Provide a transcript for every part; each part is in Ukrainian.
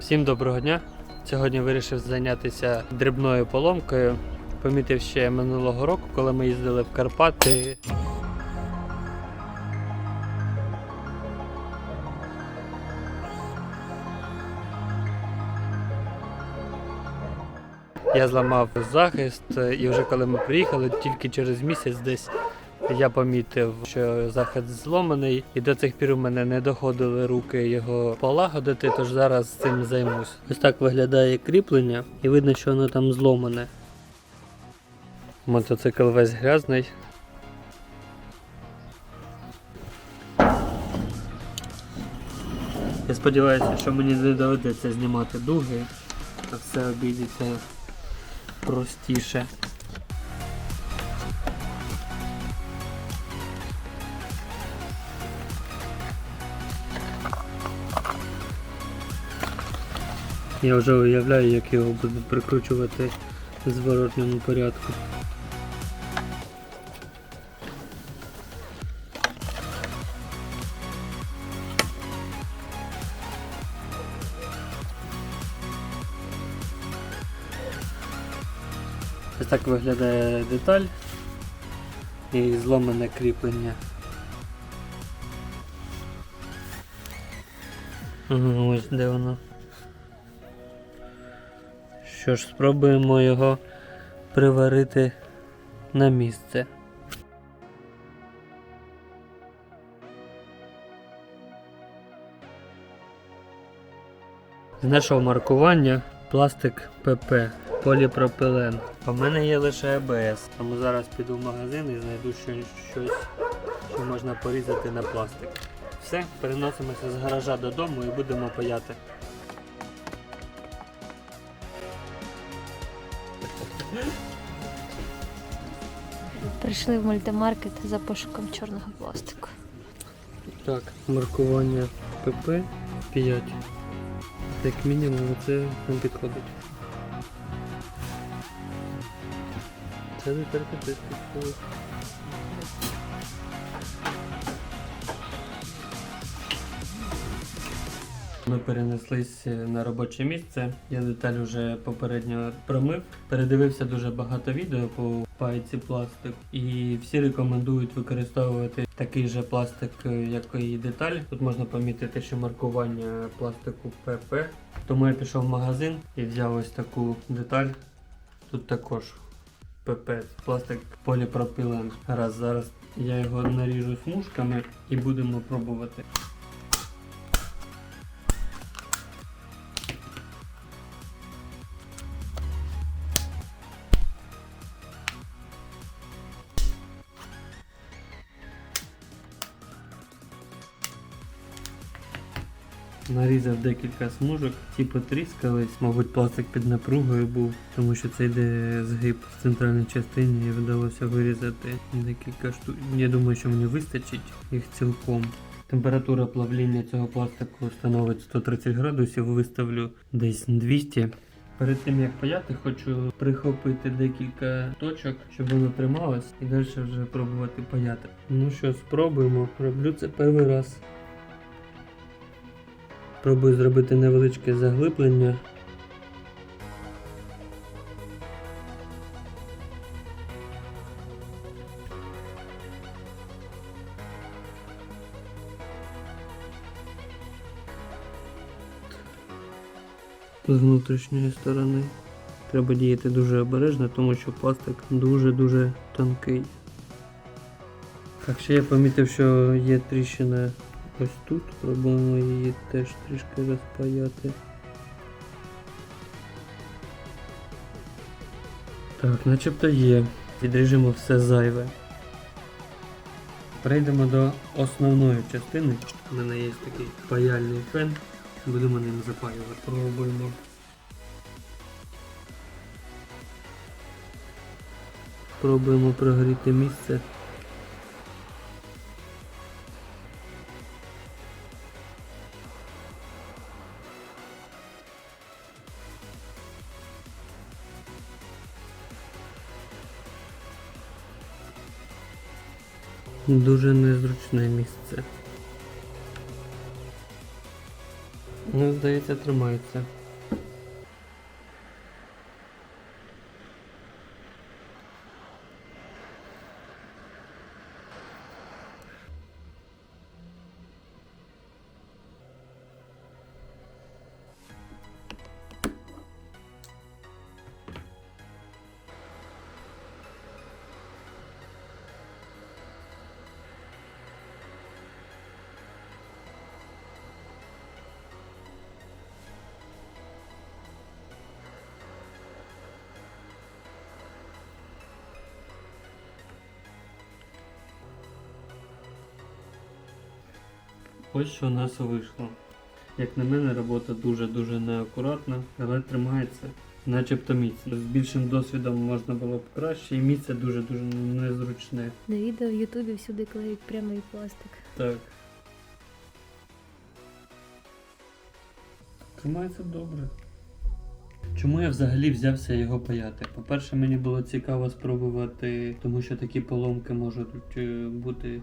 Всім доброго дня. Сьогодні вирішив зайнятися дрібною поломкою. Помітив ще минулого року, коли ми їздили в Карпати. Я зламав захист, і вже коли ми приїхали, тільки через місяць десь я помітив, що захист зломаний, і до цих пір у мене не доходили руки його полагодити, тож зараз цим займусь. Ось так виглядає кріплення, і видно, що воно там зломане. Мотоцикл весь грязний. Я сподіваюся, що мені не доведеться знімати дуги, а все обійдеться простіше. Я вже уявляю, як його буду прикручувати в зворотньому порядку. Ось так виглядає деталь і зломане кріплення. Ось де воно. Що ж, спробуємо його приварити на місце. Знайшов маркування пластик ПП, поліпропилен. У мене є лише АБС, тому зараз піду в магазин і знайду щось, що можна порізати на пластик. Все, переносимося з гаража додому і будемо паяти. Прийшли в мультимаркет за пошуком чорного пластику. Так, маркування ПП 5. Як мінімум це нам підходить. Це не терпити. Ми перенеслись на робоче місце. Я деталь вже попередньо промив. Передивився дуже багато відео по пайці пластик, і всі рекомендують використовувати такий же пластик, як і деталь. Тут можна помітити, що маркування пластику ПП. Тому я пішов в магазин і взяв ось таку деталь. Тут також ПП, пластик поліпропілен. Раз зараз я його наріжу смужками і будемо пробувати. Нарізав декілька смужок, ті потріскались, мабуть, пластик під напругою був, тому що це йде згиб в центральній частині і вдалося вирізати декілька штук. Я думаю, що мені вистачить їх цілком. Температура плавління цього пластику становить 130 градусів, виставлю десь 200. Перед тим як паяти, хочу прихопити декілька точок, щоб воно трималось, і далі вже пробувати паяти. Ну що, спробуємо. Роблю це перший раз. Пробую зробити невеличке заглиблення. З внутрішньої сторони. Треба діяти дуже обережно, тому що пластик дуже-дуже тонкий. Так, ще я помітив, що є тріщина ось тут. Пробуємо її теж трішки розпаяти. Так, начебто є. Відріжемо все зайве. Перейдемо до основної частини. У мене є такий паяльний фен. Будемо ним запаювати. Пробуємо. Пробуємо прогріти місце. Дуже незручне місце. Ну, здається, тримається. Ось що у нас вийшло. Як на мене, робота дуже-дуже неакуратна, але тримається начебто міцно. З більшим досвідом можна було б краще, і місце дуже-дуже незручне. На відео в Ютубі всюди клеють прямий пластик. Так. Тримається добре. Чому я взагалі взявся його паяти? По-перше, мені було цікаво спробувати, тому що такі поломки можуть е, бути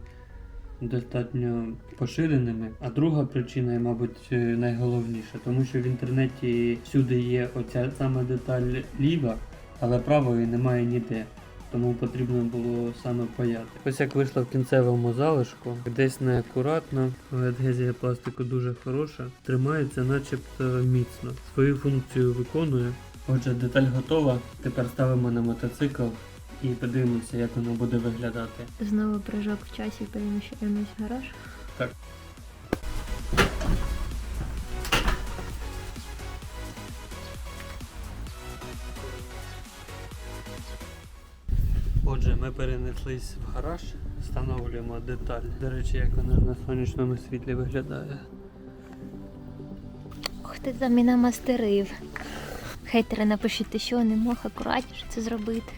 достатньо поширеними. А друга причина, мабуть, е, найголовніша, тому що в інтернеті всюди є оця саме деталь ліва, але правої немає ніде. Тому потрібно було саме паяти. Ось як вийшло в кінцевому залишку, десь неакуратно, але адгезія пластику дуже хороша, тримається начебто міцно. Свою функцію виконує. Отже, деталь готова. Тепер ставимо на мотоцикл і подивимося, як воно буде виглядати. Знову прыжок в часі переміщаємось в гараж. Отже, ми перенеслись в гараж, встановлюємо деталь. До речі, як вона на сонячному світлі виглядає. Ох, ти там і намастерив. Хейтери напишіть, що не мог акуратніше це зробити.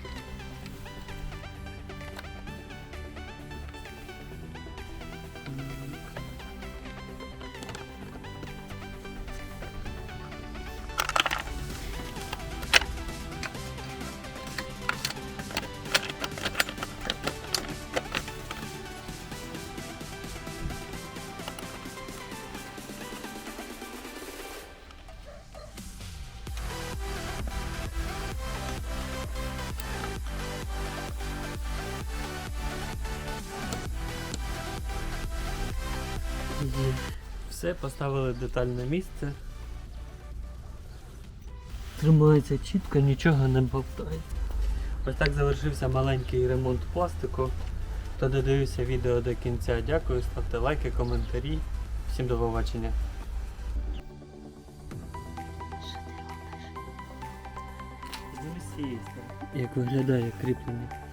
Все, поставили деталь на місце. Тримається чітко, нічого не болтає. Ось так завершився маленький ремонт пластику. Хто додивився відео до кінця, дякую, ставте лайки, коментарі. Всім до побачення. Як виглядає кріплення?